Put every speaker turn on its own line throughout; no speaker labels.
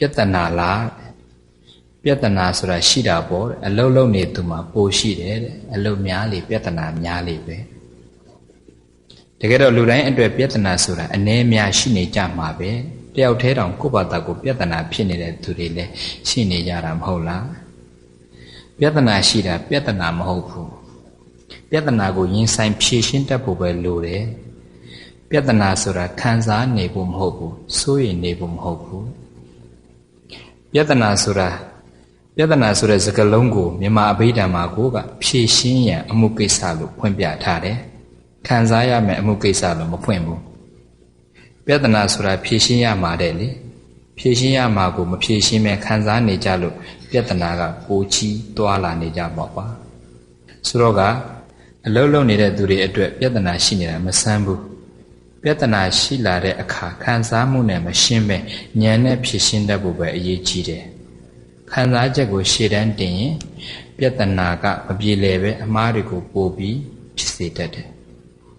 ပြဿနာလားပြဿနာဆိုတာရှိတာပေါ့တဲ့အလုံးလုံးနေသူမှာပိုရှိတယ်တဲ့အလုံးများလေပြဿနာများလေပဲတကယ်တော့လူတိုင်းအတွက်ပြဿနာဆိုတာအ ਨੇ များရှိနေကြမှာပဲတယောက်တည်းတောင်ကိုယ့်ဘာသာကိုပြဿနာဖြစ်နေတဲ့သူတွေလည်းရှိနေကြတာမဟုတ်လားပြဿနာရှိတာပြဿနာမဟုတ်ဘူးပြဿနာကိုရင်ဆိုင်ဖြေရှင်းတတ်ဖို့ပဲလိုတယ်ပြဿနာဆိုတာခံစားနေဖို့မဟုတ်ဘူးစိုးရိမ်နေဖို့မဟုတ်ဘူး ပြဿနာဆိုတာပြဿနာဆိုတဲ့စကားလုံးကိုမြန်မာအဘိဓမ္မာကိုကဖြေရှင်းရန်အမှုကိစ္စလို့ဖွင့်ပြထားတယ်ခံစားရမယ်အမှုကိစ္စလို့မဖွင့်ဘူးပြဿနာဆိုတာဖြေရှင်းရမှာတဲ့လေဖြေရှင်းရမှာကိုမဖြေရှင်းမဲ့ခံစားနေကြလို့ပြဿနာကပိုချီးသွာလာနေကြပါပါဆိုတော့ကအလုံးလုံးနေတဲ့သူတွေအတွက်ပြဿနာရှိနေတာမဆန်းဘူး ပြဿနာရှိလာတဲ့အခါခံစားမှုနဲ့မရှင်းပဲဉာဏ်နဲ့ဖြေရှင်းတတ်ဖို့ပဲအရေးကြီးတယ်ခံစားချက်ကိုရှေ့တန်းတင်ရင်ပြဿနာကမပြေလည်ပဲအမှားတွေကိုပို့ပြီးဖြစ်စေတတ်တယ်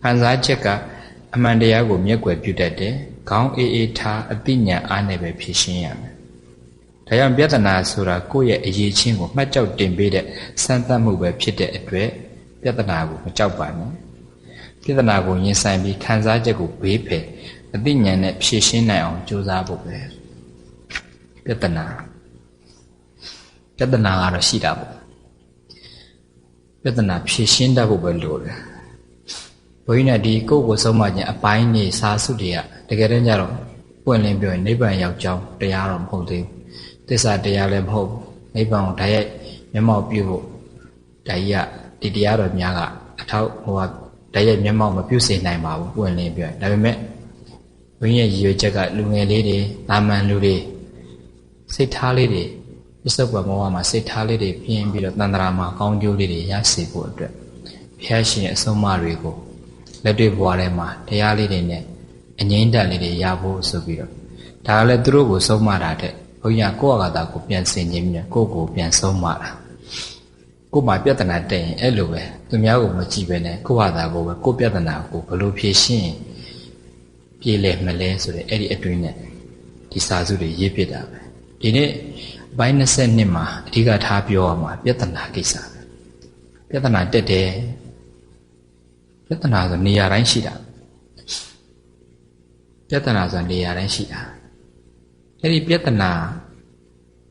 ခံစားချက်ကအမှန်တရားကိုမျက်ွယ်ပြုတတ်တယ်ခေါင်းအေးအေးထားအသိဉာဏ်အားနဲ့ပဲဖြေရှင်းရမယ်ဒါကြောင့်ပြဿနာဆိုတာကိုယ့်ရဲ့အရေးချင်းကိုမှတ်ကြောက်တင်ပေးတဲ့စမ်းသပ်မှုပဲဖြစ်တဲ့အတွက်ပြဿနာကိုမကြောက်ပါနဲ့ ပြဿနာကိုရင်ဆိုင်ပြီးခံစားချက်ကိုဘေးဖယ်အသိဉာဏ်နဲ့ဖြေရှင်းနိုင်အောင်ကြိုးစားဖို့ပဲပြဿနာပြဿနာကတော့ရှိတာပေါ့ပြဿနာဖြေရှင်းတတ်ဖို့ပဲလိုတယ်ဘုန်းကြီးနဲ့ဒီကိုယ့်ကိုဆုံးမခြင်းအပိုင်းနေစာစုတွေကတကယ်တမ်းကျတော့ပွင့်လင်းပြောရင်နိဗ္ဗာန်ရောက်ကြောင်းတရားတော့မဟုတ်သေးဘူးသစ္စာတရားလည်းမဟုတ်ဘူးနိဗ္ဗာန်ကိုဓာတ်ရိုက်မျက်မှောက်ပြုဖို့ဒါကြီးကဒီတရားတော်များကအထောက်ဟိုက ဓာတ်ရိုက်မျက်မှောက်မပြုစေနိုင်ပါဘူးပွင့်လင်းပြောရင်ဒါပေမဲ့ဘုန်းကြီးရဲ့ရည်ရွယ်ချက်ကလူငယ်လေးတွေတာမန်လူတွေစိတ်ထားလေးတွေပစ္စုပန်ဘဝမှာစိတ်ထားလေးတွေပြင်းပြီးတော့တန်ត្រာမှာကောင်းကျိုးလေးတွေရစေဖို့အတွက်ဘုရားရှင်အဆုံးအမတွေကိုလက်တွေ့ဘဝထဲမှာတရားလေးတွေနဲ့အငိမ့်တက်လေးတွေရဖို့ဆိုပြီးတော့ဒါကလည်းသူတို့ကိုဆုံးမတာတဲ့ဘုန်းကြီးကကိုယ့်အကတာကိုပြန်ဆင်ခြင်းပြီးကိုယ့်ကိုပြန်ဆုံးမတာ ကိုယ်မှာပြဿနာတက်ရင်အဲ့လိုပဲသူများကိုမကြည့်ပဲနဲ့ကိုယ့်ဟာသာကိုပဲကိုယ့်ပြဿနာကိုဘယ်လိုဖြေရှင်းပြေလည်မလဲဆိုတဲ့အဲ့ဒီအတွင်းနဲ့ဒီစာစုတွေရေးပြတာပဲဒီနေ့ဘိုင်း22မှာအဓိကထားပြောရမှာပြဿနာကိစ္စပြဿနာတက်တယ်ပြဿနာဆိုနေရာတိုင်းရှိတာပြဿနာဆိုနေရာတိုင်းရှိတာအဲ့ဒီပြဿနာ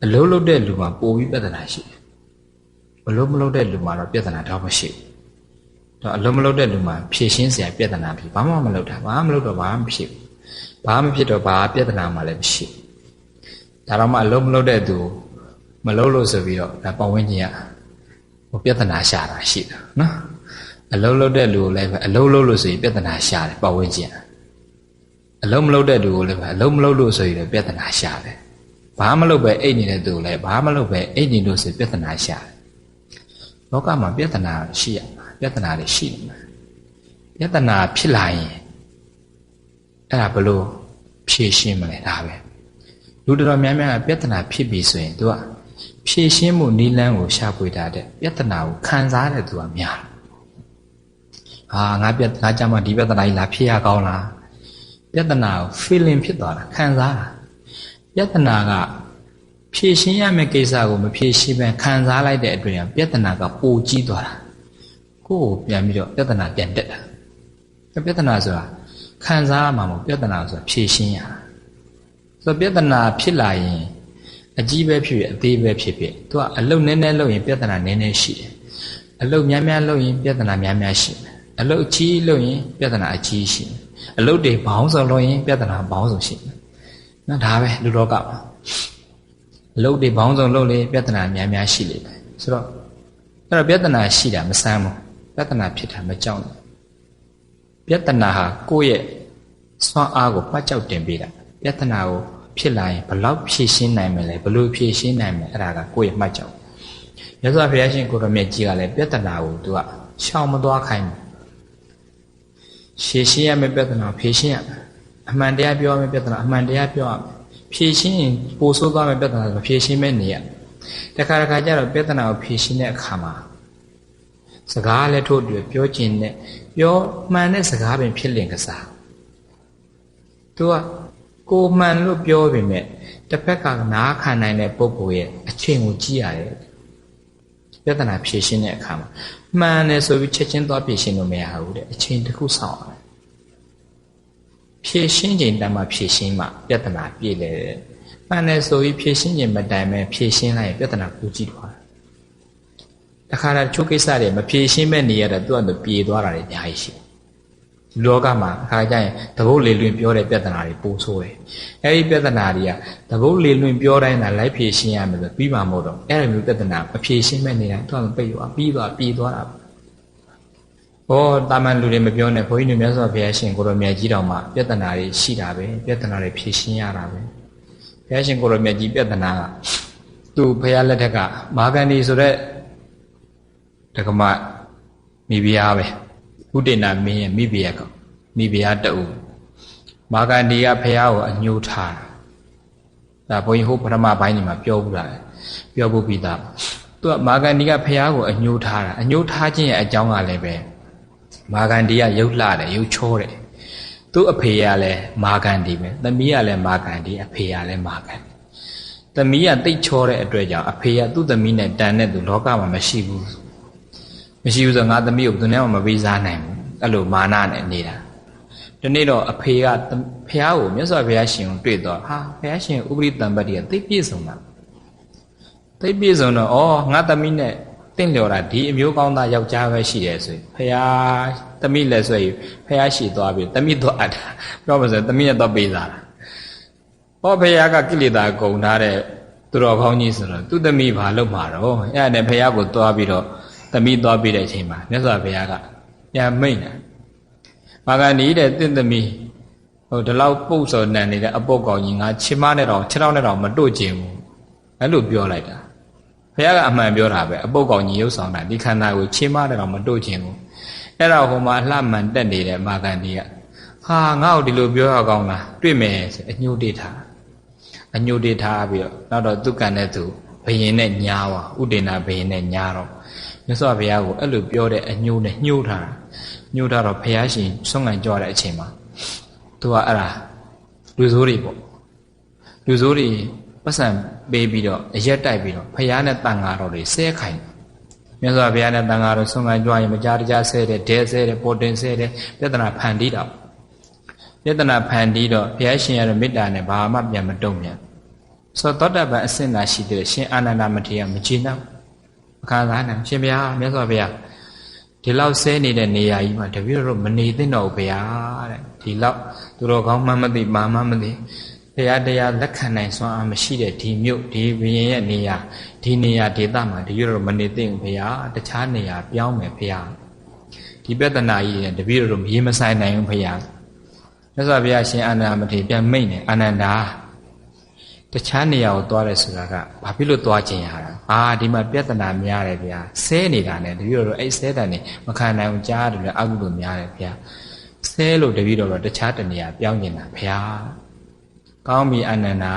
အလုံးလုံးတဲ့လူမှာပိုပြီးပြဿနာရှိ တယ်ဘလုံးမလုံးတဲ့လူမှာတော့ပြဿနာတော့မရှိဘူးတော့အလုံးမလုံးတဲ့လူမှာဖြည့်ရှင်းစရာပြဿနာပြီဘာမှမလုပ်တာဘာမှမလုပ်တော့ဘာမှမဖြစ်ဘူးဘာမှမဖြစ်တော့ဘာပြဿနာမှလည်းမရှိဒါတော့မှအလုံးမလုံးတဲ့သူမလုံးလို့ဆိုပြီးတော့ဒါပတ်ဝန်းကျင်ကဟိုပြဿနာရှာတာရှိတာနော်အလုံးလုံးတဲ့လူကိုလည်းပဲအလုံးလုံးလို့ဆိုရင်ပြဿနာရှာတယ်ပတ်ဝန်းကျင်အလုံးမလုံးတဲ့လူကိုလည်းပဲအလုံးမလုံးလို့ဆိုရင်ပြဿနာရှာတယ်ဘာမလုပ်ပဲအိတ်နေတဲ့သူကိုလည်းဘာမလုပ်ပဲအိတ်နေလို့ဆိုပြဿနာရှာတယ် လောကမှာပြဿနာရှိရမှာပြဿနာတွေရှိနေမှာပြဿနာဖြစ်လာရင်အဲ့ဒါဘလို့ဖြေရှင်းမလဲဒါပဲလူတော်များများကပြဿနာဖြစ်ပြီဆိုရင်သူကဖြေရှင်းမှုနိလန်းကိုရှာဖွေတာတဲ့ပြဿနာကိုခံစားတဲ့သူကများဟာငါပြငါကြမှာဒီပြဿနာကြီးလာဖြစ်ရကောင်းလားပြဿနာကို feeling ဖြစ်သွားတာခံစားတာပြဿနာက ဖြေရှင်းရမယ့်ကိစ္စကိုမဖြေရှင်းဘဲခံစားလိုက်တဲ့အတွင်းပြဿနာကပိုကြီးသွားတာကိုယ့်ကိုပြန်ပြီးတော့ပြဿနာပြန်တက်တာပြဿနာဆိုတာခံစားရမှာမဟုတ်ပြဿနာဆိုတာဖြေရှင်းရတာဆိုတော့ပြဿနာဖြစ်လာရင်အကြီးပဲဖြစ်ဖြစ်အသေးပဲဖြစ်ဖြစ်သူကအလုတ်နည်းနည်းလုပ်ရင်ပြဿနာနည်းနည်းရှိတယ်အလုတ်များများလုပ်ရင်ပြဿနာများများရှိတယ်အလုတ်အကြီးလုပ်ရင်ပြဿနာအကြီးရှိတယ်အလုတ်တွေဘောင်းစုံလုပ်ရင်ပြဿနာဘောင်းစုံရှိတယ်နော်ဒါပဲလူလောကမှာ အလုတ်တွေဘောင်းစုံလုပ်လေပြဿနာများများရှိလေပဲဆိုတော့အဲ့တော့ပြဿနာရှိတာမဆန်းဘူးပြဿနာဖြစ်တာမကြောက်ဘူးပြဿနာဟာကိုယ့်ရဲ့စွမ်းအားကိုပတ်ကြောက်တင်ပေးတာပြဿနာကိုဖြစ်လာရင်ဘလောက်ဖြည့်ရှင်းနိုင်မလဲဘလို့ဖြည့်ရှင်းနိုင်မလဲအဲ့ဒါကကိုယ့်ရဲ့မှတ်ကြောက်မြတ်စွာဘုရားရှင်ကိုရမြတ်ကြီးကလည်းပြဿနာကိုသူကရှောင်မသွားခိုင်းဘူးရှေ့ရှင်းရမယ့်ပြဿနာဖြေရှင်းရမယ်အမှန်တရားပြောရမယ့်ပြဿနာအမှန်တရားပြောရမယ် ဖြေရှင်းရင်ပိုဆိုးသွားမယ့်ပြဿနာဆိုဖြေရှင်းမဲ့နေရတခါတခါကျတော့ပြဿနာကိုဖြေရှင်းတဲ့အခါမှာစကားလည်းထို့တူပြောကျင်တဲ့ပြောမှန်တဲ့စကားပင်ဖြစ်လင်ကစားသူကကိုမှန်လို့ပြောပေမဲ့တစ်ဖက်ကနားခံနိုင်တဲ့ပုဂ္ဂိုလ်ရဲ့အချိန်ကိုကြည့်ရတယ်ပြဿနာဖြေရှင်းတဲ့အခါမှာမှန်တယ်ဆိုပြီးချက်ချင်းသွားဖြေရှင်းလို့မရဘူးတဲ့အချိန်တစ်ခုစောင့်ရတယ် ဖြေရှင်းချိန်တမ်းမှဖြေရှင်းမှပြဿနာပြည့်လေတယ်မှန်တယ်ဆိုပြီးဖြေရှင်းချိန်မတိုင်ပဲဖြေရှင်းလိုက်ရင်ပြဿနာပူကြည့်သွားတယ်တခါတည်းချိုးကိစ္စတွေမဖြေရှင်းမဲ့နေရတဲ့သူ့အတူပြေသွားတာတွေအများကြီးရှိတယ်လောကမှာအခါကျရင်သဘုတ်လေလွင်ပြောတဲ့ပြဿနာတွေပိုဆိုးတယ်။အဲဒီပြဿနာတွေကသဘုတ်လေလွင်ပြောတိုင်းသာလိုက်ဖြေရှင်းရမယ်ဆိုပြီးမှမဟုတ်တော့အဲ့လိုမျိုးပြဿနာမဖြေရှင်းမဲ့နေတိုင်းသူကပိတ်သွားပြီးသွားပြီးသွားတာ။ ဘောတာမန်လူတွေမပြောနဲ့ဘုန်းကြီးတို့မြတ်စွာဘုရားရှင်ကိုရောမြတ်ကြီးတော်မှာပြဿနာတွေရှိတာပဲပြဿနာတွေဖြေရှင်းရတာပဲ။ဘုရားရှင်ကိုရောမြတ်ကြီးပြဿနာကသူဘုရားလက်ထက်ကမာဂန္ဒီဆိုတဲ့ဒကမမိဖုရားပဲ။ဥဒေနာမင်းရဲ့မိဖုရားကမိဖုရားတူမာဂန္ဒီကဖုရားကိုအညှိုးထားတာဒါဘုန်းကြီးဟိုပထမပိုင်းနေမှာပြောဘူးလားပြောဖို့ပြီးသားသူကမာဂန္ဒီကဖုရားကိုအညှိုးထားတာအညှိုးထားခြင်းရဲ့အကြောင်းကလည်းပဲ မာဂန္ဒီကရုပ်လှတယ်ရုပ်ချောတယ်သူ့အဖေကလည်းမာဂန္ဒီပဲသမီးကလည်းမာဂန္ဒီအဖေကလည်းမာဂန္ဒီသမီးကတိတ်ချောတဲ့အတွက်ကြောင့်အဖေကသူ့သမီးနဲ့တန်တဲ့သူလောကမှာမရှိဘူးမရှိဘူးဆိုငါသမီးကိုဘယ်သူနဲ့မှမပေးစားနိုင်ဘူးအဲ့လိုမာနနဲ့နေတာဒီနေ့တော့အဖေကဖះကိုမြတ်စွာဘုရားရှင်ကိုတွေ့တော့ဟာဘုရားရှင်ဥပရိတံပတ္တိကသိပြည့်စုံတာသိပြည့်စုံတော့ဩငါသမီးနဲ့ တင့်လျော်တာဒီအမျိုးကောင်းသားယောက်ျားပဲရှိတယ်ဆိုရင်ဖះသမီးလည်းဆိုရင်ဖះရှိသွားပြီသမီးတော့အပ်တာပြောမစဲသမီးနဲ့တော့ပေးစားတာဟောဖះကကိလေသာကုန်ထားတဲ့သူတော်ကောင်းကြီးဆိုတော့သူ့သမီးဘာလုပ်မှာတော့အဲ့ဒါနဲ့ဖះကိုသွားပြီးတော့သမီးသွားပြီးတဲ့အချိန်မှာမြတ်စွာဘုရားကပြန်မိတ်တယ်မာဂန္ဒီတဲ့တင့်သမီးဟိုဒီလောက်ပုတ်စော်နံနေတဲ့အပုတ်ကောင်ကြီးငါခြေမနဲ့တော့ခြေထောက်နဲ့တော့မတို့ကျင်ဘူးအဲ့လိုပြောလိုက်တာ ဘုရားကအမှန်ပြောတာပဲအပုတ်ကောင်ကြီးရုပ်ဆောင်တာဒီခန္ဓာကိုခြေမနဲ့တော့မတို့ကျင်ဘူးအဲ့ဒါဟိုမှာအလှမှန်တက်နေတဲ့မာဂန္ဒီကဟာငါ့ကိုဒီလိုပြောရကောင်းလားတွေ့မယ်ဆိုအညှို့တေးထားအညှို့တေးထားပြီးတော့နောက်တော့သူကံတဲ့သူဘယင်နဲ့ညားပါဥဒေနာဘယင်နဲ့ညားတော့မြတ်စွာဘုရားကိုအဲ့လိုပြောတဲ့အညှိုးနဲ့ညှိုးထားတာညှိုးထားတော့ဘုရားရှင်ဆုံးခံကြွတဲ့အချိန်မှာသူကအဲ့ဒါလူဆိုးတွေပေါ့လူဆိုးတွေ ပတ်စံပေးပြီးတော့အရက်တိုက်ပြီးတော့ဘုရားနဲ့တန်ဃာတော်တွေဆဲခိုင်မြတ်စွာဘုရားနဲ့တန်ဃာတော်ဆုံးခံကြွရင်မကြားတကြားဆဲတယ်ဒဲဆဲတယ်ပေါ်တင်ဆဲတယ်ပြဿနာဖန်တီးတော့ပြဿနာဖန်တီးတော့ဘုရားရှင်ရဲ့မေတ္တာနဲ့ဘာမှပြန်မတုံ့ပြန်ဆိုတော့တောတပန်အစင်သာရှိတဲ့ရှင်အာနန္ဒမထေရမကြည်နောက်မခံစားနိုင်ရှင်ဘုရားမြတ်စွာဘုရားဒီလောက်ဆဲနေတဲ့နေရာကြီးမှာတပည့်တော်မနေသင့်တော့ဘူးဘုရားတဲ့ဒီလောက်သူတော်ကောင်းမှမသိမာမှမသိ ဘုရားတရားလက်ခံနိုင်စွမ်းအားမရှိတဲ့ဒီမြို့ဒီဘုရင်ရဲ့နေရာဒီနေရာဒေသမှာတပည့်တော်မနေသင့်ဘူးဘုရားတခြားနေရာပြောင်းမယ်ဘုရားဒီပြဿနာကြီးနဲ့တပည့်တော်မရေမဆိုင်နိုင်ဘူးဘုရားမြတ်စွာဘုရားရှင်အာနန္ဒမထေရပြန်မိတ်နေအာနန္ဒာတခြားနေရာကိုသွားတယ်ဆိုတာကဘာဖြစ်လို့သွားခြင်းရတာအာဒီမှာပြဿနာများတယ်ဗျာဆဲနေတာနဲ့တပည့်တော်အဲ့ဆဲတန်နေမခံနိုင်အောင်ကြားတယ်လေအကုသိုလ်များတယ်ဗျာဆဲလို့တပည့်တော်တော့တခြားတနေရာပြောင်းနေတာဗျာ ကောင်းပြီအနန္ဒာ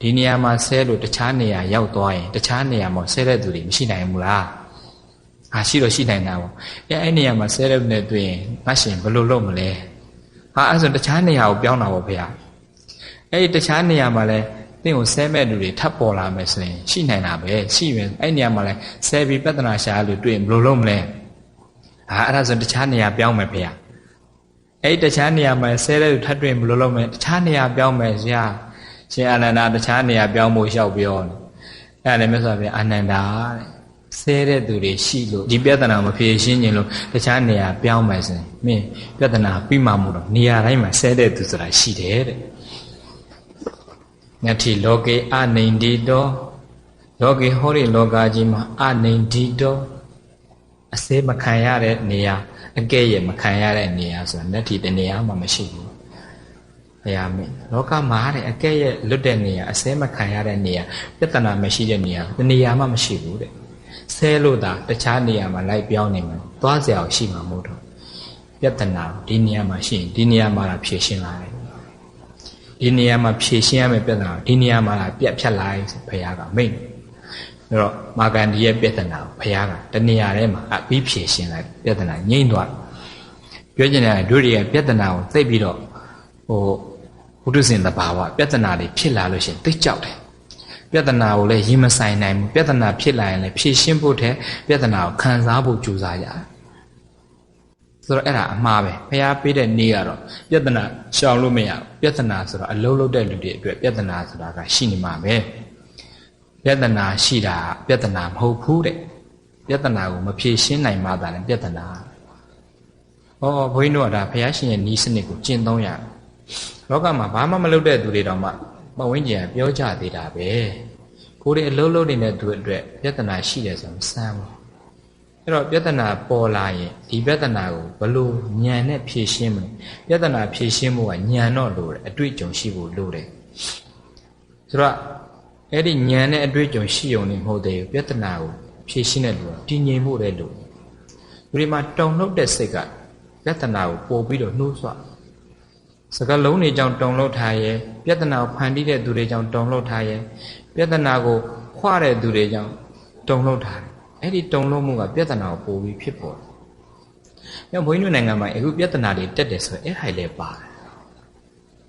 ဒီနေရာမှာဆဲလို့တခြားနေရာရောက်သွားရင်တခြားနေရာမှာဆဲတဲ့သူတွေမရှိနိုင်ဘူးလားအာရှိတော့ရှိနိုင်တာပေါ့အဲအဲ့နေရာမှာဆဲတဲ့နဲ့တွေ့ရင်ငါရှင်ဘယ်လိုလုပ်မလဲဟာအဲ့ဆိုတခြားနေရာကိုပြောင်းတာပေါ့ဗျာအဲ့ဒီတခြားနေရာမှာလဲတင့်ကိုဆဲမဲ့လူတွေထပ်ပေါ်လာမယ်ဆိုရင်ရှိနိုင်တာပဲရှိရင်အဲ့နေရာမှာလဲဆဲပြီးပြဿနာရှာလူတွေ့ရင်ဘယ်လိုလုပ်မလဲဟာအဲ့ဒါဆိုတခြားနေရာပြောင်းမယ်ဖေရ အဲ့ဒီတခြားနေရာမှာဆဲတဲ့လူထပ်တွေ့ရင်ဘယ်လိုလုပ်မလဲတခြားနေရာပြောင်းမယ်ဆရာရှင်အာနန္ဒာတခြားနေရာပြောင်းဖို့လျှောက်ပြောတယ်အဲ့ဒါလည်းမြတ်စွာဘုရားအာနန္ဒာတဲ့ဆဲတဲ့သူတွေရှိလို့ဒီပြဿနာမဖြေရှင်းခြင်းလို့တခြားနေရာပြောင်းမယ်ဆိုရင်မင်းပြဿနာပြီးမှမို့တော့နေရာတိုင်းမှာဆဲတဲ့သူဆိုတာရှိတယ်တဲ့ညတိလောကေအနိန္ဒီတောလောကေဟောဒီလောကကြီးမှာအနိန္ဒီတောအစေမခံရတဲ့နေရာ အကဲ့ရဲ့မခံရတဲ့နေရာဆိုတာညတိတနေရာမှမရှိဘူးဘုရားမင်းလောကမှာတဲ့အကဲ့ရဲ့လွတ်တဲ့နေရာအစေမခံရတဲ့နေရာပြဿနာမရှိတဲ့နေရာတနေရာမှမရှိဘူးတဲ့ဆဲလို့သာတခြားနေရာမှာလိုက်ပြောင်းနေမှာသွားစရာရှိမှာမဟုတ်တော့ပြဿနာဒီနေရာမှာရှိရင်ဒီနေရာမှာဖြေရှင်းလာတယ်ဒီနေရာမှာဖြေရှင်းရမယ့်ပြဿနာဒီနေရာမှာပြက်ဖြတ်လိုက်ဘုရားကမိတ် အဲ့တော့မာဂန္ဒီရဲ့ပြဿနာကိုဘုရားကတနေရာထဲမှာအပြီးဖြေရှင်းလိုက်ပြဿနာငြိမ့်သွားပြောချင်တယ်ဒုရိယပြဿနာကိုသိပြီးတော့ဟိုဘုဒ္ဓဇင်တဘာဝပြဿနာတွေဖြစ်လာလို့ရှိရင်သိကြောက်တယ်ပြဿနာကိုလည်းရင်မဆိုင်နိုင်ဘူးပြဿနာဖြစ်လာရင်လည်းဖြေရှင်းဖို့တဲ့ပြဿနာကိုခံစားဖို့ကြိုးစားရတယ်ဆိုတော့အဲ့ဒါအမှားပဲဖះပေးတဲ့နေ့ကတော့ပြဿနာရှောင်လို့မရဘူးပြဿနာဆိုတော့အလုံးလုံးတဲ့လူတွေအတွက်ပြဿနာဆိုတာကရှိနေမှာပဲ ပြဿနာရှိတာပြဿနာမဟုတ်ဘူးတဲ့ပြဿနာကိုမဖြေရှင်းနိုင်မှသာလည်းပြဿနာဩဘုန်းကြီးတို့ကဒါဖះရှင်ရဲ့နီးစနစ်ကိုကျင့်သုံးရတယ်လောကမှာဘာမှမလုပ်တဲ့သူတွေတောင်မှပဝင်းကျင်ပြောကြသေးတာပဲကိုယ်တွေအလုံးလုံးနေတဲ့သူအတွက်ပြဿနာရှိတယ်ဆိုရင်စမ်းဘူးအဲ့တော့ပြဿနာပေါ်လာရင်ဒီပြဿနာကိုဘလို့ညံနဲ့ဖြေရှင်းမလဲပြဿနာဖြေရှင်းဖို့ကညံတော့လို့တယ်အတွေ့အကြုံရှိဖို့လိုတယ်ဆိုတော့ အဲ့ဒီညံနဲ့အတွေ့အကြုံရှိုံနေမဟုတ်သေးဘူးပြဿနာကိုဖြေရှင်းတဲ့လူကတည်ငြိမ်ဖို့လည်းလိုတယ်ဒီမှာတုံနှုတ်တဲ့စိတ်ကပြဿနာကိုပို့ပြီးတော့နှိုးဆွစကလုံးတွေကြောင့်တုံလှုပ်ထားရဲပြဿနာကိုဖန်တီးတဲ့သူတွေကြောင့်တုံလှုပ်ထားရဲပြဿနာကိုခွာတဲ့သူတွေကြောင့်တုံလှုပ်ထားတယ်အဲ့ဒီတုံလှုပ်မှုကပြဿနာကိုပိုပြီးဖြစ်ပေါ်တယ်။ဘုန်းကြီးတို့နိုင်ငံမှာအခုပြဿနာတွေတက်တယ်ဆိုရင်အဲ့ဟာလည်းပါတယ်။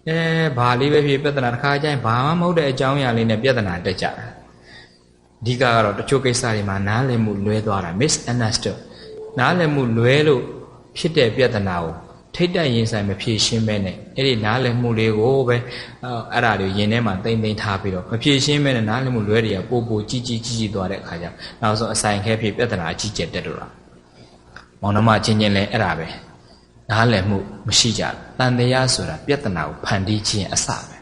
အဲဘာလေးပဲဖြစ်ပြဿနာတစ်ခါကျရင်ဘာမှမဟုတ်တဲ့အကြောင်းအရာလေးနဲ့ပြဿနာတက်ကြတာ။အဓိကကတော့တချို့ကိစ္စတွေမှာနားလည်မှုလွဲသွားတာ misunderstood နားလည်မှုလွဲလို့ဖြစ်တဲ့ပြဿနာကိုထိတ်တက်ရင်ဆိုင်မဖြေရှင်းမဲနဲ့အဲ့ဒီနားလည်မှုလေးကိုပဲအဲ့ဒါတွေရင်ထဲမှာတိမ့်တိမ့်ထားပြီးတော့မဖြေရှင်းမဲနဲ့နားလည်မှုလွဲတွေကပို့ပို့ကြီးကြီးကြီးကြီးသွားတဲ့အခါကျနောက်ဆုံးအဆိုင်ခဲဖြစ်ပြဿနာအကြီးကျယ်တက်တော့တာမောင်နှမချင်းချင်းလည်းအဲ့ဒါပဲ နားလည်မှုမရှိကြတန်တရားဆိုတာပြဿနာကိုဖန်တီးခြင်းအစပဲ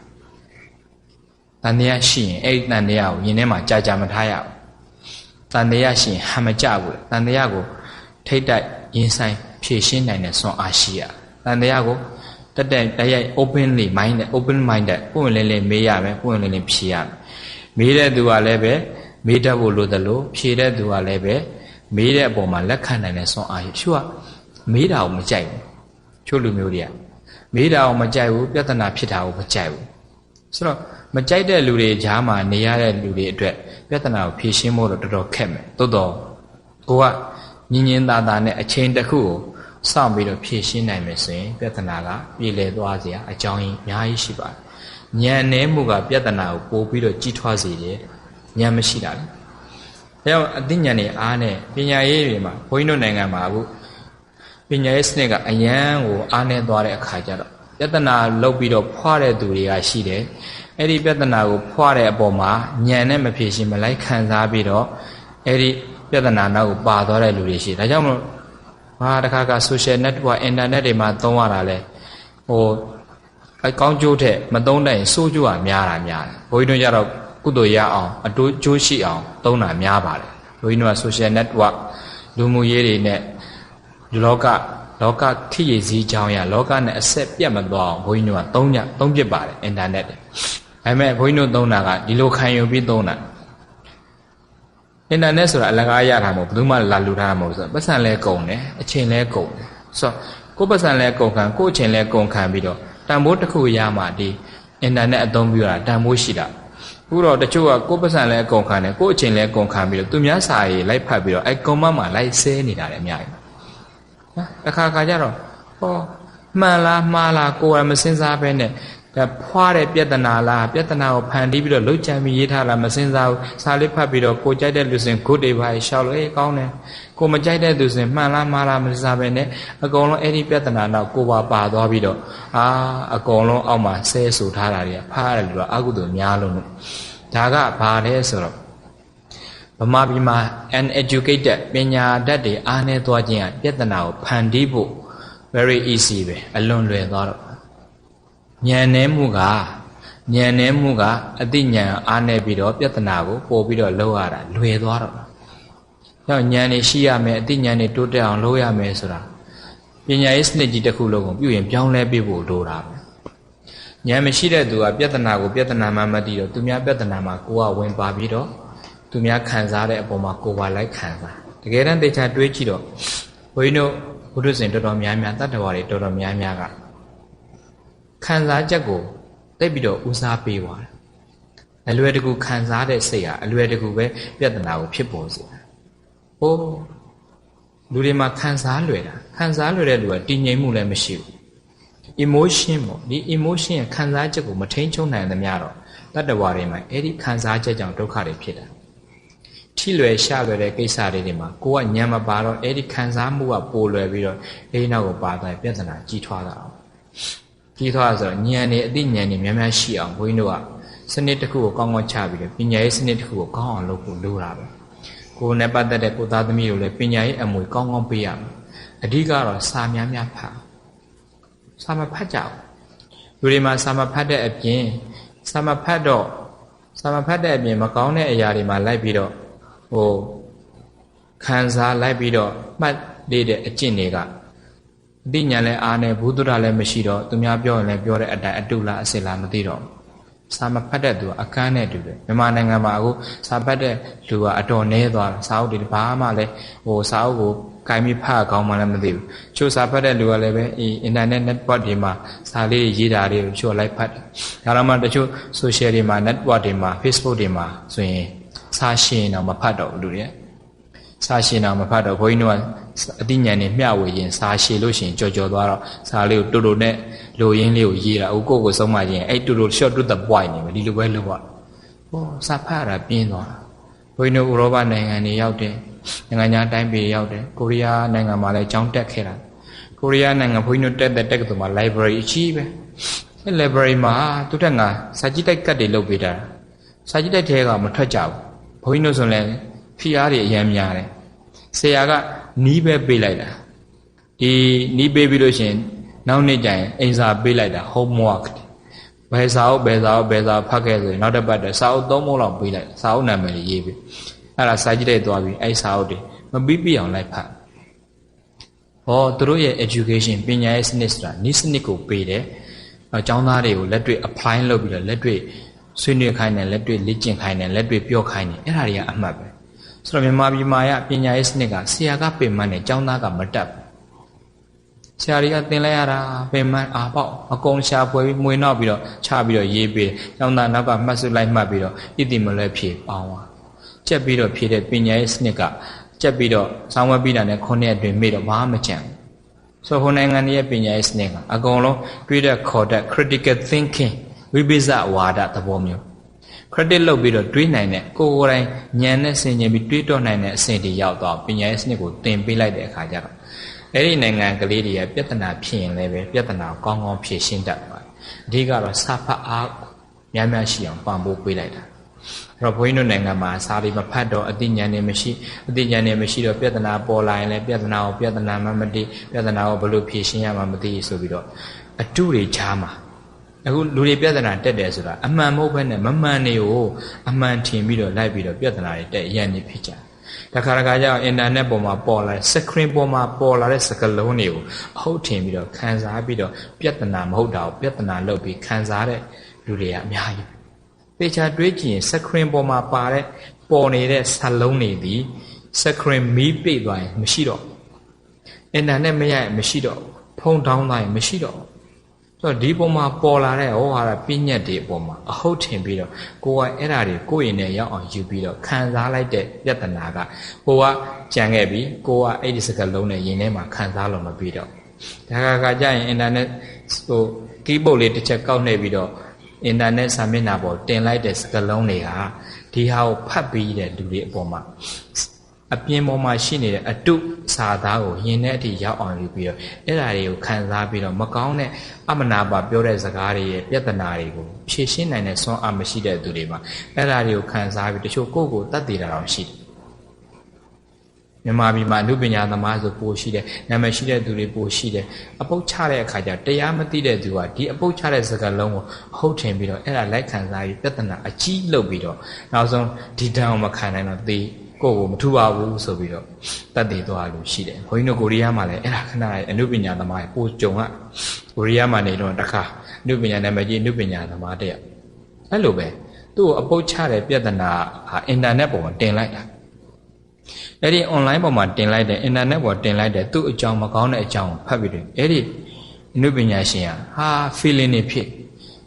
တန်တရားရှိရင်အဲ့ဒီတန်တရားကိုရင်ထဲမှာကြာကြာမထားရဘူးတန်တရားရှိရင်ဟမကြဘူးတန်တရားကိုထိတ်တက်ရင်ဆိုင်ဖြေရှင်းနိုင်တဲ့စွမ်းအားရှိရတန်တရားကိုတက်တက်တရိုက် openly minded open minded ပွင့်လင်းလင်းမေးရမယ်ပွင့်လင်းလင်းဖြေရမယ်မေးတဲ့သူကလည်းပဲမေးတတ်ဖို့လိုတယ်လို့ဖြေတဲ့သူကလည်းပဲမေးတဲ့အပေါ်မှာလက်ခံနိုင်တဲ့စွမ်းအားရှိရှုကမေးတာကိုမကြိုက်ဘူး ချို့လူမျိုးတွေကမေးတာကိုမကြိုက်ဘူးပြဿနာဖြစ်တာကိုမကြိုက်ဘူးဆိုတော့မကြိုက်တဲ့လူတွေကြားမှာနေရတဲ့လူတွေအတွက်ပြဿနာကိုဖြေရှင်းဖို့တော့တော်တော်ခက်မယ်တိုးတော့ကိုကညင်ညင်သာသာနဲ့အချိန်တစ်ခုကိုစောင့်ပြီးတော့ဖြည့်ရှင်းနိုင်မယ်ဆိုရင်ပြဿနာကပြေလည်သွားစရာအကြောင်းရင်းအများကြီးရှိပါတယ်။ဉာဏ်နဲ့မှုကပြဿနာကိုပို့ပြီးတော့ကြီးထွားစေတယ်။ဉာဏ်မရှိတာလေ။အဲကြောင့်အသိဉာဏ်နဲ့အားနဲ့ပညာရေးတွေမှာဘုန်းကြီးတို့နိုင်ငံမှာအခု ပညာရေးစနစ်ကအယံကိုအားနဲ့သွားတဲ့အခါကျတော့ပြဿနာလောက်ပြီးတော့ဖွာတဲ့သူတွေကရှိတယ်။အဲ့ဒီပြဿနာကိုဖွာတဲ့အပေါ်မှာဉာဏ်နဲ့မဖြေရှင်းမလိုက်ခံစားပြီးတော့အဲ့ဒီပြဿနာနောက်ကိုပါသွားတဲ့လူတွေရှိတယ်။ဒါကြောင့်မလို့ဟာတခါက social network internet တွေမှာသုံးရတာလဲဟိုအကောင်းကျိုးထက်မသုံးနိုင်ဆိုးကျိုးကများတာများတယ်ဘုန်းကြီးတို့ကြတော့ကုသိုလ်ရအောင်အတိုးကျိုးရှိအောင်သုံးတာများပါတယ်ဘုန်းကြီးတို့က social network လူမှုရေးတွေနဲ့ လောကလောကခိရည်စည်းကြောင်းရလောကနဲ့အဆက်ပြတ်မသွားအောင်ဘုန်းကြီးတို့ကသုံးညသုံးပြစ်ပါတယ် internet တွေဒါပေမဲ့ဘုန်းကြီးတို့သုံးတာကဒီလိုခံယူပြီးသုံးတာအင်တာနက်ဆိုတာအလကားရတာမဟုတ်ဘယ်သူမှလာလူထားတာမဟုတ်ဆိုပတ်စံလဲကုန်တယ်အချိန်လဲကုန်တယ်ဆိုတော့ကိုပတ်စံလဲကုန်ခံကိုအချိန်လဲကုန်ခံပြီးတော့တန်ဖိုးတစ်ခုရမှဒီအင်တာနက်အသုံးပြုတာတန်ဖိုးရှိတာခုတော့တချို့ကကိုပတ်စံလဲကုန်ခံတယ်ကိုအချိန်လဲကုန်ခံပြီးတော့သူများစာရေးလိုက်ဖတ်ပြီးတော့အဲကွန်မန့်မှာလိုက်ဆဲနေတာလည်းအများကြီး နော်တခါခါကျတော့ဟောမှန်လားမှားလားကိုယ်ကမစင်စားပဲနဲ့ဒါဖွာတဲ့ပြဿနာလားပြဿနာကိုဖန်တီးပြီးတော့လှုပ်ချမ်းပြီးရေးထားလားမစင်စားဘူးစာလေးဖတ်ပြီးတော့ကိုကြိုက်တဲ့လူစင် good day ပါရှောက်လို့အေးကောင်းတယ်ကိုမကြိုက်တဲ့သူစင်မှန်လားမှားလားမစင်စားပဲနဲ့အကုန်လုံးအဲ့ဒီပြဿနာတော့ကိုပါပါသွားပြီးတော့အာအကုန်လုံးအောက်မှာဆဲဆူထားတာတွေကဖားရတယ်လို့အကုသိုလ်များလုံးလို့ဒါကဘာလဲဆိုတော့ ဗမာပြည်မှာ uneducated ပညာတတ်တွေအားနည်းသွားခြင်းကပြဿနာကိုဖန်တီးဖို့ very easy ပဲအလွန်လွယ်သွားတော့ဉာဏ်နဲ့မှုကဉာဏ်နဲ့မှုကအသိဉာဏ်အားနဲ့ပြီးတော့ပြဿနာကိုပို့ပြီးတော့လောက်ရတာလွယ်သွားတော့။ကြောင့်ဉာဏ်နေရှိရမယ်အသိဉာဏ်နေတိုးတက်အောင်လုပ်ရမယ်ဆိုတာပညာရေးစနစ်ကြီးတစ်ခုလုံးကိုပြုရင်ပြောင်းလဲပြဖို့လိုတာပဲ။ဉာဏ်မရှိတဲ့သူကပြဿနာကိုပြဿနာမှမသိတော့သူများပြဿနာမှာကိုယ်ကဝင်ပါပြီးတော့ သူများခံစားတဲ့အပေါ်မှာကိုယ်ပါလိုက်ခံစား။တကယ်တမ်းတေချာတွေးကြည့်တော့ဘုန်းကြီးတို့ဘုဒ္ဓဆင်တော်တော်များများတတ္တဝါတွေတော်တော်များများကခံစားချက်ကိုတိတ်ပြီးတော့ဦးစားပေးသွားတယ်အလွယ်တကူခံစားတဲ့စိတ်ဟာအလွယ်တကူပဲပြဿနာကိုဖြစ်ပေါ်စေတယ်ဟိုးလူတွေမှာခံစားလွယ်တာခံစားလွယ်တဲ့လူကတည်ငြိမ်မှုလည်းမရှိဘူး emotion ပေါ့ဒီ emotion ရဲ့ခံစားချက်ကိုမထိန်ချုံနိုင်သမျှတော့တတ္တဝါတွေမှာအဲ့ဒီခံစားချက်ကြောင့်ဒုက္ခတွေဖြစ်တာ ထိလွယ်ရှလွယ်တဲ့ကိစ္စတွေတွေမှာကိုကညံမပါတော့အဲ့ဒီခံစားမှုကပိုလွယ်ပြီးတော့အဲ့ဒီနောက်ကိုပါသွားပြဿနာကြီးထွားတာအောင်ကြီးထွားဆိုတော့ဉာဏ်နေအသိဉာဏ်နေများများရှိအောင်ဘုန်းကြီးတို့ကစနစ်တစ်ခုကိုကောင်းကောင်းချပြီးတော့ပညာရေးစနစ်တစ်ခုကိုကောင်းအောင်လုပ်ဖို့လိုတာပဲကိုယ်နဲ့ပတ်သက်တဲ့ကိုသားသမီးတို့လည်းပညာရေးအမွေကောင်းကောင်းပေးရမယ်အဓိကတော့စာများများဖတ်စာမဖတ်ကြဘူးလူတွေမှာစာမဖတ်တဲ့အပြင်စာမဖတ်တော့စာမဖတ်တဲ့အပြင်မကောင်းတဲ့အရာတွေမှာလိုက်ပြီးတော့ ဟိုခံစားလိုက်ပြီးတော့မှတ်လေးတဲ့အကျင့်တွေကအသိဉာဏ်လည်းအားနေဘုဒ္ဓရာလည်းမရှိတော့သူများပြောရင်လည်းပြောတဲ့အတိုင်းအတုလားအစစ်လားမသိတော့စာမဖတ်တဲ့သူကအကန်းနဲ့တူတယ်မြန်မာနိုင်ငံမှာအခုစာဖတ်တဲ့လူကအတော်နည်းသွားတာစာအုပ်တွေဘာမှလည်းဟိုစာအုပ်ကိုကိုင်းပြီးဖတ်ကောင်းမှလည်းမသိဘူးချို့စာဖတ်တဲ့လူကလည်းပဲအီအင်တာနက် network တွေမှာစာလေးရေးတာတွေကိုချို့လိုက်ဖတ်တယ်ဒါတော့မှတချို့ social တွေမှာ network တွေမှာ Facebook တွေမှာဆိုရင် စာရှင်းတော့မဖတ်တော့ဘူးလူတွေစာရှင်းတော့မဖတ်တော့ဘုန်းကြီးတို့ကအသိဉာဏ်နဲ့မျှဝေရင်စာရှည်လို့ရှိရင်ကြော်ကြော်သွားတော့စာလေးကိုတူတူနဲ့လိုရင်းလေးကိုရေးတာအခုကိုယ့်ကိုဆုံးမခြင်းအဲ့တူတူ short to the point နေမယ်ဒီလိုပဲလုပ်ရဟောစာဖတ်တာပြင်းသွားဘုန်းကြီးတို့ဥရောပနိုင်ငံတွေရောက်တယ်နိုင်ငံခြားတိုင်းပြည်ရောက်တယ်ကိုရီးယားနိုင်ငံမှာလည်းကျောင်းတက်ခဲ့တာကိုရီးယားနိုင်ငံဘုန်းကြီးတို့တက်တဲ့တက္ကသိုလ်မှာ library အကြီးပဲအဲ library မှာသူတက်ငါစာကြည့်တိုက်ကတ်တွေလုပ်ပေးတာစာကြည့်တိုက်ထဲကမထွက်ကြဘူး ဘုန်းကြီးတို့ဆိုလည်းဖိအားတွေအများများတယ်ဆရာကနီးပဲပေးလိုက်တာဒီနီးပေးပြီးလို့ရှိရင်နောက်နေ့ကျရင်အိမ်စာပေးလိုက်တာ homework ဘယ်စာအုပ်ဘယ်စာအုပ်ဘယ်စာဖတ်ခဲ့ဆိုရင်နောက်တစ်ပတ်တည်းစာအုပ်သုံးပုံလောက်ပေးလိုက်စာအုပ်နာမည်ရေးပြီးအဲ့ဒါစာကြည့်တဲ့သွားပြီးအဲ့စာအုပ်တွေမပြီးပြအောင်လိုက်ဖတ်ဟောသူတို့ရဲ့ education ပညာရေးစနစ်ဆိုတာဤစနစ်ကိုပေးတယ်အကျောင်းသားတွေကိုလက်တွေ့ apply လုပ်ပြီးတော့လက်တွေ့ ဆွေးနွေးခိုင်းတယ်လက်တွေ့လေ့ကျင့်ခိုင်းတယ်လက်တွေ့ပြောခိုင်းတယ်အဲ့ဒါတွေကအမှတ်ပဲဆိုတော့မြန်မာပြည်မှာရပညာရေးစနစ်ကဆရာကပင်မနဲ့ကျောင်းသားကမတက်ဘူးဆရာတွေကသင်လိုက်ရတာပင်မအာပေါက်အကုန်ရှာဖွေပြီးမွေနောက်ပြီးတော့ချပြီးတော့ရေးပေးတယ်ကျောင်းသားနောက်ကမှတ်စုလိုက်မှတ်ပြီးတော့ဣတိမလဲဖြေပေါင်းသွားကြက်ပြီးတော့ဖြေတဲ့ပညာရေးစနစ်ကကြက်ပြီးတော့ဆောင်းဝဲပြီးတာနဲ့ခုနှစ်အတွင်းမေ့တော့ဘာမှမကြံဘူးဆိုဟိုနိုင်ငံရဲ့ပညာရေးစနစ်ကအကုန်လုံးတွေးတဲ့ခေါ်တဲ့ critical thinking ဝိပဿနာဝါဒသဘောမျိုး credit လုပ်ပြီးတော့တွေးနိုင်တဲ့ကိုယ်ကိုယ်တိုင်ဉာဏ်နဲ့ဆင်ခြင်ပြီးတွေးတော့နိုင်တဲ့အဆင့်တွေရောက်တော့ပညာရေးစနစ်ကိုသင်ပေးလိုက်တဲ့အခါကျတော့အဲ့ဒီနိုင်ငံကလေးတွေကပြဿနာဖြစ်ရင်လည်းပဲပြဿနာကိုကောင်းကောင်းဖြေရှင်းတတ်ပါတယ်အဓိကတော့စာဖတ်အားများများရှိအောင်ပံ့ပိုးပေးလိုက်တာအဲ့တော့ဘုန်းကြီးတို့နိုင်ငံမှာစာရီမဖတ်တော့အသိဉာဏ်နဲ့မရှိအသိဉာဏ်နဲ့မရှိတော့ပြဿနာပေါ်လာရင်လည်းပြဿနာကိုပြဿနာမှမသိပြဿနာကိုဘယ်လိုဖြေရှင်းရမှမသိဆိုပြီးတော့အတုတွေချားမှာ အခုလူတွေပြဿနာတက်တယ်ဆိုတာအမှန်မဟုတ်ဘဲနဲ့မမှန်တွေကိုအမှန်ထင်ပြီးတော့လိုက်ပြီးတော့ပြဿနာတွေတက်ရန်နေဖြစ်ကြတခါတခါကျတော့အင်တာနက်ပေါ်မှာပေါ်လာတဲ့ screen ပေါ်မှာပေါ်လာတဲ့စကားလုံးတွေကိုအဟုတ်ထင်ပြီးတော့ခံစားပြီးတော့ပြဿနာမဟုတ်တာကိုပြဿနာလုပ်ပြီးခံစားတဲ့လူတွေကအများကြီးပေချာတွေးကြည့်ရင် screen ပေါ်မှာပါတဲ့ပေါ်နေတဲ့စလုံးတွေဒီ screen မီးပိတ်သွားရင်မရှိတော့အင်တာနက်မရရင်မရှိတော့ဖုန်းထောင်းသွားရင်မရှိတော့ ဆိုတော့ဒီပုံမှာပေါ်လာတဲ့ဟောဟာရပြညတ်တွေအပေါ်မှာအဟုတ်ထင်ပြီးတော့ကိုကအဲ့ဓာတွေကိုယ့်ရင်နဲ့ရောက်အောင်ယူပြီးတော့ခံစားလိုက်တဲ့ပြဿနာကကိုကကြံခဲ့ပြီကိုကအဲ့ဒီစကားလုံးနဲ့ရင်ထဲမှာခံစားလို့မပြီးတော့ဒါကကကြရင်အင်တာနက်ဟိုကီးဘုတ်လေးတစ်ချက်ကောက်နှိပ်ပြီးတော့အင်တာနက်စာမျက်နှာပေါ်တင်လိုက်တဲ့စကားလုံးတွေကဒီဟာကိုဖတ်ပြီးတဲ့လူတွေအပေါ်မှာ အပြင်ပေါ်မှာရှိနေတဲ့အတုစာသားကိုယင်တဲ့အထိရောက်အောင်ယူပြီးတော့အဲ့ဓာတွေကိုခံစားပြီးတော့မကောင်းတဲ့အမနာပါပြောတဲ့စကားတွေရဲ့ပြဿနာတွေကိုဖြေရှင်းနိုင်တဲ့စွမ်းအားမရှိတဲ့သူတွေမှာအဲ့ဓာတွေကိုခံစားပြီးတချို့ကိုယ့်ကိုယ်တတ်တည်တာတော့ရှိတယ်မြန်မာပြည်မှာအနုပညာသမားဆိုပိုရှိတယ်နာမည်ရှိတဲ့သူတွေပိုရှိတယ်အပုတ်ချတဲ့အခါကျတရားမသိတဲ့သူကဒီအပုတ်ချတဲ့စကားလုံးကိုအဟုတ်ထင်ပြီးတော့အဲ့ဒါလိုက်ခံစားပြီးပြဿနာအကြီးလုပ်ပြီးတော့နောက်ဆုံးဒီတန်းအောင်မခံနိုင်တော့သေ ကိုယ့်ကိုမထူပါဘူးဆိုပြီးတော့တတ်တည်သွားလို့ရှိတယ်။ဘုန်းကြီးတို့ကိုရီးယားမှာလည်းအဲ့ဒါခဏအနုပညာသမားပိုကြုံကကိုရီးယားမှာနေတော့တခါအနုပညာနာမည်ကြီးအနုပညာသမားတယောက်အဲ့လိုပဲသူ့ကိုအပုတ်ချတဲ့ပြဿနာဟာအင်တာနက်ပေါ်မှာတင်လိုက်တာအဲ့ဒီ online ပေါ်မှာတင်လိုက်တယ်အင်တာနက်ပေါ်တင်လိုက်တယ်သူ့အကြောင်းမကောင်းတဲ့အကြောင်းဖတ်ပြီးတယ်အဲ့ဒီအနုပညာရှင်ဟာဟာ feeling တွေဖြစ်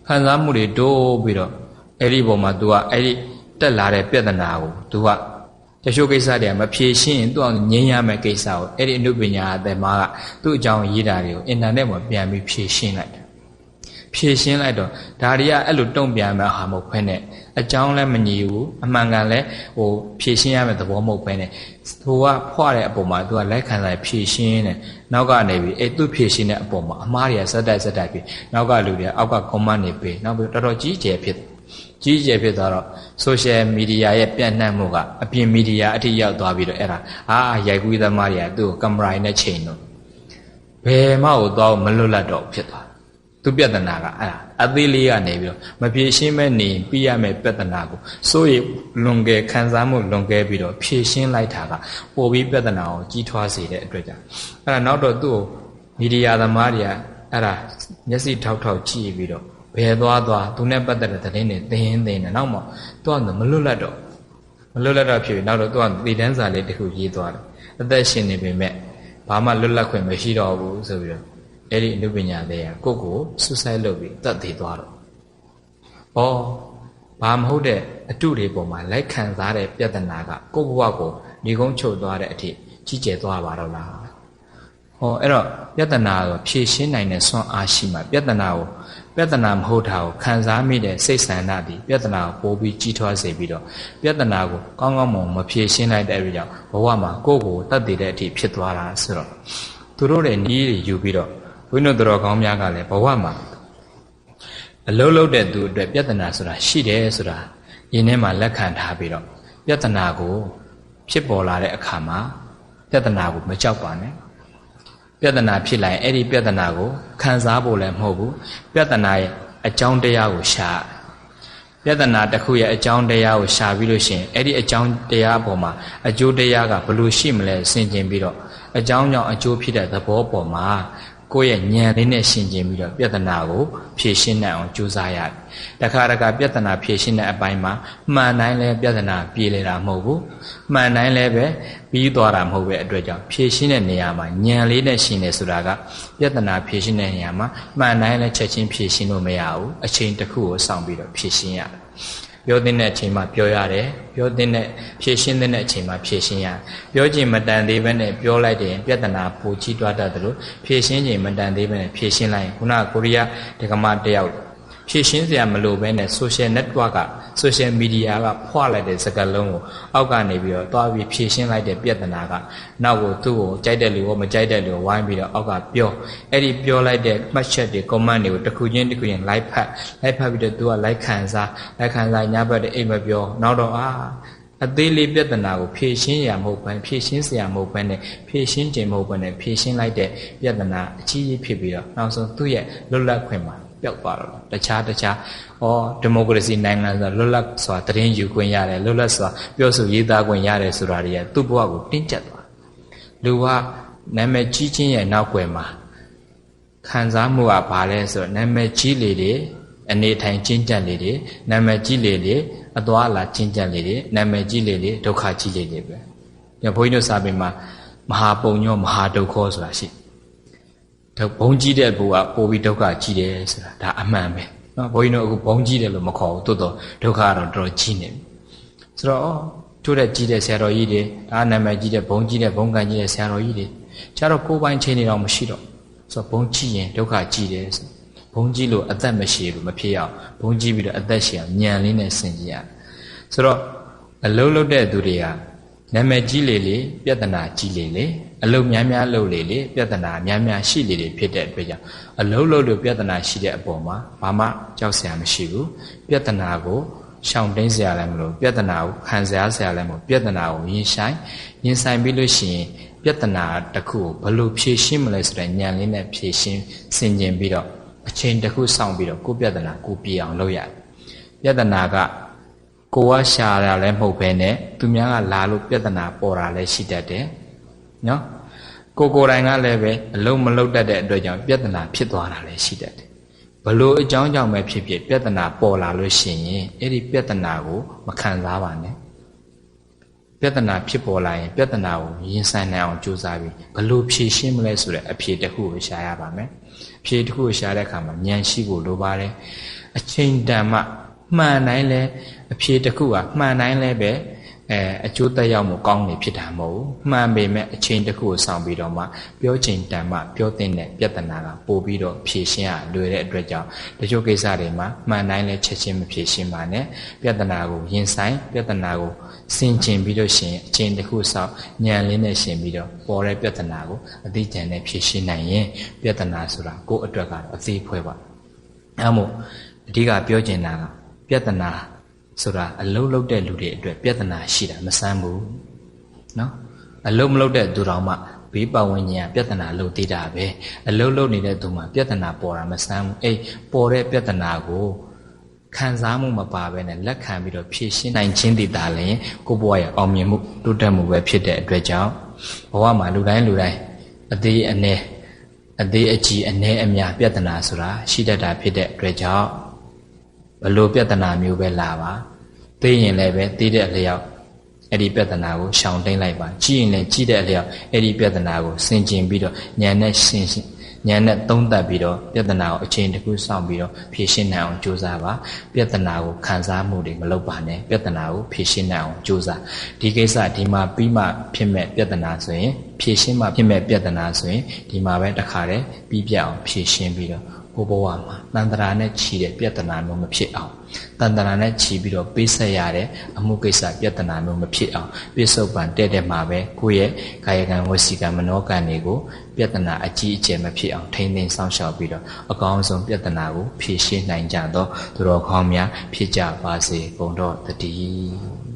ခံစားမှုတွေတိုးပြီးတော့အဲ့ဒီပေါ်မှာ तू ကအဲ့ဒီတက်လာတဲ့ပြဿနာကို तू က တချို့ကိစ္စတွေကမဖြေရှင်းရင်သူ့အောင်ငြိမ်းရမယ့်ကိစ္စကိုအဲ့ဒီအနုပညာအသက်မားကသူ့အကြောင်းရေးတာတွေကိုအင်တာနက်မှာပြန်ပြီးဖြေရှင်းလိုက်တယ်ဖြည့်ရှင်းလိုက်တော့ဒါတွေကအဲ့လိုတုံ့ပြန်မဲ့ဟာမဟုတ်ဖ ೇನೆ အကြောင်းလည်းမညီဘူးအမှန်ကန်လည်းဟိုဖြည့်ရှင်းရမယ့်သဘောမဟုတ်ဖ ೇನೆ ဟိုကဖွားတဲ့အပေါ်မှာသူကလက်ခံလိုက်ဖြည့်ရှင်းနေနောက်ကနေပြီးအဲ့သူဖြည့်ရှင်းတဲ့အပေါ်မှာအမားတွေကစက်တိုက်စက်တိုက်ပြီးနောက်ကလူတွေအောက်က comment နေပေးနောက်ပြီးတော်တော်ကြီးကျယ်ဖြစ် ကြီးကျယ်ဖြစ်သွားတော့ social media ရဲ့ပြန့်နှံ့မှုကအပြင် media အထိရောက်သွားပြီးတော့အဲ့ဒါအာရိုက်ကူးသမားတွေကသူ့ကိုကင်မရာနဲ့ချိန်တော့ဘယ်မှကိုသွားမလွတ်လပ်တော့ဖြစ်သွားသူပြဿနာကအဲ့ဒါအသေးလေးကနေပြီးတော့မဖြေရှင်းမဲ့နေပြီးရမယ့်ပြဿနာကိုစိုးရိမ်လွန်ကယ်ခံစားမှုလွန်ကယ်ပြီးတော့ဖြေရှင်းလိုက်တာကပိုပြီးပြဿနာကိုကြီးထွားစေတဲ့အတွက်ကြောင့်အဲ့ဒါနောက်တော့သူ့ကိုမီဒီယာသမားတွေကအဲ့ဒါမျက်စိထောက်ထောက်ကြည့်ပြီးတော့ ဘယ်သွားသွားသူနဲ့ပတ်သက်တဲ့သတင်းတွေသင်ရင်သင်တယ်နောက်မှသူကမလွတ်လပ်တော့မလွတ်လပ်တော့ဖြစ်ပြီးနောက်တော့သူကတည်တန်းစာလေးတစ်ခုရေးသွားတယ်အသက်ရှင်နေပေမဲ့ဘာမှလွတ်လပ်ခွင့်မရှိတော့ဘူးဆိုပြီးတော့အဲ့ဒီအနုပညာတွေကကိုယ့်ကိုဆွဆိုင်လုပ်ပြီးတတ်သေးသွားတော့ဩဘာမဟုတ်တဲ့အတုတွေပေါ်မှာလိုက်ခံစားတဲ့ပြဿနာကကိုယ့်ဘဝကိုညီကုန်းချုပ်သွားတဲ့အထိကြီးကျယ်သွားပါတော့လား ဟောအဲ့တော့ပြဿနာကိုဖြေရှင်းနိုင်တဲ့စွမ်းအားရှိမှပြဿနာကိုပြဿနာမဟုတ်တာကိုခံစားမိတဲ့စိတ်ဆန္ဒဒီပြဿနာကိုပိုပြီးကြီးထွားစေပြီးတော့ပြဿနာကိုကောင်းကောင်းမွန်မဖြေရှင်းလိုက်တဲ့အတွက်ကြောင့်ဘဝမှာကိုယ့်ကိုယ်တတ်တည်တဲ့အထိဖြစ်သွားတာဆိုတော့သူတို့ရဲ့နီးတွေယူပြီးတော့ဝိနုတော်ကောင်းများကလည်းဘဝမှာအလုံးလုံးတဲ့သူအတွက်ပြဿနာဆိုတာရှိတယ်ဆိုတာယင်းထဲမှာလက်ခံထားပြီးတော့ပြဿနာကိုဖြစ်ပေါ်လာတဲ့အခါမှာပြဿနာကိုမကြောက်ပါနဲ့ ပြဿနာဖြစ်လာရင်အဲ့ဒီပြဿနာကိုခံစားဖို့လည်းမဟုတ်ဘူးပြဿနာရဲ့အကြောင်းတရားကိုရှာပြဿနာတစ်ခုရဲ့အကြောင်းတရားကိုရှာပြီးလို့ရှိရင်အဲ့ဒီအကြောင်းတရားအပေါ်မှာအကျိုးတရားကဘယ်လိုရှိမလဲဆင်ခြင်ပြီးတော့အကြောင်းကြောင့်အကျိုးဖြစ်တဲ့သဘောပေါ်မှာ ကိုယ့်ရဲ့ဉာဏ်လေးနဲ့ရှင်းကျင်ပြီးတော့ပြဿနာကိုဖြေရှင်းနိုင်အောင်ကြိုးစားရတယ်။တခါတခါပြဿနာဖြေရှင်းတဲ့အပိုင်းမှာမှန်တိုင်းလဲပြဿနာပြေလေတာမဟုတ်ဘူး။မှန်တိုင်းလဲပဲပြီးသွားတာမဟုတ်ပဲအတွက်ကြောင့်ဖြေရှင်းတဲ့နေရာမှာဉာဏ်လေးနဲ့ရှင်းတယ်ဆိုတာကပြဿနာဖြေရှင်းတဲ့နေရာမှာမှန်တိုင်းလဲချက်ချင်းဖြေရှင်းလို့မရဘူး။အချိန်တစ်ခုကိုစောင့်ပြီးတော့ဖြေရှင်းရတယ်။ ပြောတဲ့အချိန်မှာပြောရတယ်ပြောတဲ့ဖြည့်ရှင်းတဲ့အချိန်မှာဖြည့်ရှင်းရပြောခြင်းမတန်သေးဘဲနဲ့ပြောလိုက်တယ်ပြဿနာပူကြီးတွားတတ်တယ်လို့ဖြည့်ရှင်းခြင်းမတန်သေးဘဲနဲ့ဖြည့်ရှင်းလိုက်ရင်ခုနကကိုရီးယားဒကမတယောက်ဖြည့်ရှင်းစရာမလိုဘဲနဲ့ social network က social media ကဖွာလိုက်တဲ့စကားလုံးကိုအောက်ကနေပြီးတော့တွားပြီးဖြည့်ရှင်းလိုက်တဲ့ပြဿနာကနောက်ကိုသူ့ကိုကြိုက်တဲ့လူကိုမကြိုက်တဲ့လူကိုဝိုင်းပြီးတော့အောက်ကပြောအဲ့ဒီပြောလိုက်တဲ့မှတ်ချက်တွေ comment တွေကိုတစ်ခုချင်းတစ်ခုချင်း like ဖတ် like ဖတ်ပြီးတော့သူက like ခံစား like ခံစားညဘက်တဲ့အိမ်မပြောနောက်တော့အာအသေးလေးပြဿနာကိုဖြည့်ရှင်းရမဟုတ်ဘဲဖြည့်ရှင်းစရာမဟုတ်ဘဲနဲ့ဖြည့်ရှင်းခြင်းမဟုတ်ဘဲနဲ့ဖြည့်ရှင်းလိုက်တဲ့ပြဿနာအကြီးကြီးဖြစ်ပြီးတော့နောက်ဆုံးသူ့ရဲ့လွတ်လပ်ခွင့်မှာပျောက်သွားတော့တခြားတခြား ဩဒီမိုကရေစီနိုင်ငံဆိုလွတ်လပ်စွာတရင်ယူခွင့်ရတယ်လွတ်လပ်စွာပြောဆိုရေးသားခွင့်ရတယ်ဆိုတာတွေကသူ့ဘဝကိုတင်းကျပ်သွားလူကနာမည်ကြီးချင်းရဲ့နောက်ွယ်မှာခံစားမှုကဘာလဲဆိုတော့နာမည်ကြီးလေတွေအနေထိုင်ကျင့်ကြံလေတွေနာမည်ကြီးလေတွေအသွာအလာကျင့်ကြံလေတွေနာမည်ကြီးလေတွေဒုက္ခကြီးလေတွေပဲညဘုန်းကြီးတို့စာပေမှာမဟာပုံညောမဟာဒုက္ခဆိုတာရှိဘုံကြီးတဲ့ဘူကပို့ပြီးဒုက္ခကြီးတယ်ဆိုတာဒါအမှန်ပဲ နော်ဘုန်းကြီးတို့အခုဘုံကြီးတယ်လို့မခေါ်ဘူးတိုးတော့ဒုက္ခကတော့တော်တော်ကြီးနေပြီဆိုတော့ထိုးတဲ့ကြီးတဲ့ဆရာတော်ကြီးတွေဒါနာမည်ကြီးတဲ့ဘုံကြီးတဲ့ဘုံကန်ကြီးတဲ့ဆရာတော်ကြီးတွေကျတော့ကိုယ်ပိုင်ချိန်နေတော့မရှိတော့ဆိုတော့ဘုံကြီးရင်ဒုက္ခကြီးတယ်ဆိုဘုံကြီးလို့အသက်မရှိလို့မဖြစ်အောင်ဘုံကြီးပြီးတော့အသက်ရှင်အောင်ညံလေးနဲ့ဆင်ကြရဆိုတော့အလုံးလုံးတဲ့သူတွေကနာမည်ကြီးလေလေပြဿနာကြီးလေလေ အလုံးများများလုပ်လေလေပြဿနာများများရှိလေလေဖြစ်တဲ့အတွက်ကြောင့်အလုံးလုံးလို့ပြဿနာရှိတဲ့အပေါ်မှာဘာမှကြောက်စရာမရှိဘူးပြဿနာကိုရှောင်တင်းစရာလည်းမလိုပြဿနာကိုခံစားစရာလည်းမလိုပြဿနာကိုရင်ဆိုင်ရင်ဆိုင်ပြီးလို့ရှိရင်ပြဿနာတစ်ခုကိုဘယ်လိုဖြေရှင်းမလဲဆိုတဲ့ဉာဏ်လေးနဲ့ဖြေရှင်းဆင်ခြင်ပြီးတော့အချိန်တစ်ခုစောင့်ပြီးတော့ကိုပြဿနာကိုပြေအောင်လုပ်ရတယ်ပြဿနာကကိုကရှာတာလည်းမဟုတ်ဘဲနဲ့သူများကလာလို့ပြဿနာပေါ်တာလည်းရှိတတ်တယ် နော်ကိုကိုယ်တိုင်ကလည်းပဲအလုံးမလုံးတတ်တဲ့အတွက်ကြောင့်ပြဿနာဖြစ်သွားတာလည်းရှိတတ်တယ်ဘလို့အကြောင်းကြောင့်ပဲဖြစ်ဖြစ်ပြဿနာပေါ်လာလို့ရှိရင်အဲ့ဒီပြဿနာကိုမခံစားပါနဲ့ပြဿနာဖြစ်ပေါ်လာရင်ပြဿနာကိုရင်ဆိုင်နိုင်အောင်ကြိုးစားပြီးဘလို့ဖြေရှင်းမလဲဆိုတဲ့အဖြေတစ်ခုကိုရှာရပါမယ်အဖြေတစ်ခုကိုရှာတဲ့အခါမှာဉာဏ်ရှိဖို့လိုပါတယ်အချိန်တန်မှမှန်တိုင်းလဲအဖြေတစ်ခုကမှန်တိုင်းလဲပဲ အဲအကျိုးသက်ရောက်မှုကောင်းနေဖြစ်တာမဟုတ်ဘူးမှန်ပေမဲ့အချိန်တစ်ခုကိုဆောင်ပြီးတော့မှပြောချိန်တန်မှပြောတဲ့ပြဿနာကပို့ပြီးတော့ဖြေရှင်းရလွယ်တဲ့အတွက်ကြောင့်တချို့ကိစ္စတွေမှာမှန်တိုင်းလည်းချက်ချင်းမဖြေရှင်းပါနဲ့ပြဿနာကိုရင်ဆိုင်ပြဿနာကိုစင်ကျင်ပြီးလို့ရှိရင်အချိန်တစ်ခုဆောင်ညံလေးနဲ့ရှင်ပြီးတော့ပေါ်တဲ့ပြဿနာကိုအသိဉာဏ်နဲ့ဖြေရှင်းနိုင်ရင်ပြဿနာဆိုတာကိုယ့်အတွက်ကတော့အသေးဖွဲပါအဲမို့အဓိကပြောချင်တာကပြဿနာ ဆိုတာအလုံးလုံးတဲ့လူတွေအတွက်ပြဿနာရှိတာမဆန်းဘူးနော်အလုံးမလုံးတဲ့သူတော်မှဘေးပတ်ဝန်းကျင်ကပြဿနာလို့သေးတာပဲအလုံးလုံးနေတဲ့သူမှပြဿနာပေါ်တာမဆန်းဘူးအေးပေါ်တဲ့ပြဿနာကိုခံစားမှုမပါဘဲနဲ့လက်ခံပြီးတော့ဖြည့်ရှင်းနိုင်ခြင်းတည်တာလည်းကိုယ့်ဘဝရဲ့အောင်မြင်မှုတိုးတက်မှုပဲဖြစ်တဲ့အတွက်ကြောင့်ဘဝမှာလူတိုင်းလူတိုင်းအသေးအနည်းအသေးအကြီးအနည်းအများပြဿနာဆိုတာရှိတတ်တာဖြစ်တဲ့အတွက်ကြောင့် ဘလို့ပြဿနာမျိုးပဲလာပါသိရင်လည်းပဲသိတဲ့အလျောက်အဲ့ဒီပြဿနာကိုရှောင်တိန်လိုက်ပါကြည့်ရင်လည်းကြည့်တဲ့အလျောက်အဲ့ဒီပြဿနာကိုဆင်ခြင်ပြီးတော့ဉာဏ်နဲ့ရှင်းရှင်းဉာဏ်နဲ့သုံးသပ်ပြီးတော့ပြဿနာကိုအချိန်တစ်ခုစောင့်ပြီးတော့ဖြေရှင်းနိုင်အောင်ကြိုးစားပါပြဿနာကိုခံစားမှုတွေမလုပ်ပါနဲ့ပြဿနာကိုဖြေရှင်းနိုင်အောင်ကြိုးစားဒီကိစ္စဒီမှာပြီးမှဖြစ်မဲ့ပြဿနာဆိုရင်ဖြေရှင်းမှဖြစ်မဲ့ပြဿနာဆိုရင်ဒီမှာပဲတခါတည်းပြီးပြအောင်ဖြေရှင်းပြီးတော့ ကိုဘဝမှာတန်တရာနဲ့ခြီးတဲ့ပြဿနာမျိုးမဖြစ်အောင်တန်တရာနဲ့ခြီးပြီးတော့ပေးဆက်ရတဲ့အမှုကိစ္စပြဿနာမျိုးမဖြစ်အောင်ပြစ္ဆုတ်ပံတဲ့တဲ့မှာပဲကိုယ့်ရဲ့ကာယကံဝစီကံမနောကံတွေကိုပြဿနာအကြီးအကျယ်မဖြစ်အောင်ထိမ့်သိမ်းစောင့်ရှောက်ပြီးတော့အကောင်းဆုံးပြဿနာကိုဖြေရှင်းနိုင်ကြတော့သူတော်ကောင်းများဖြစ်ကြပါစေကုန်တော့တည်း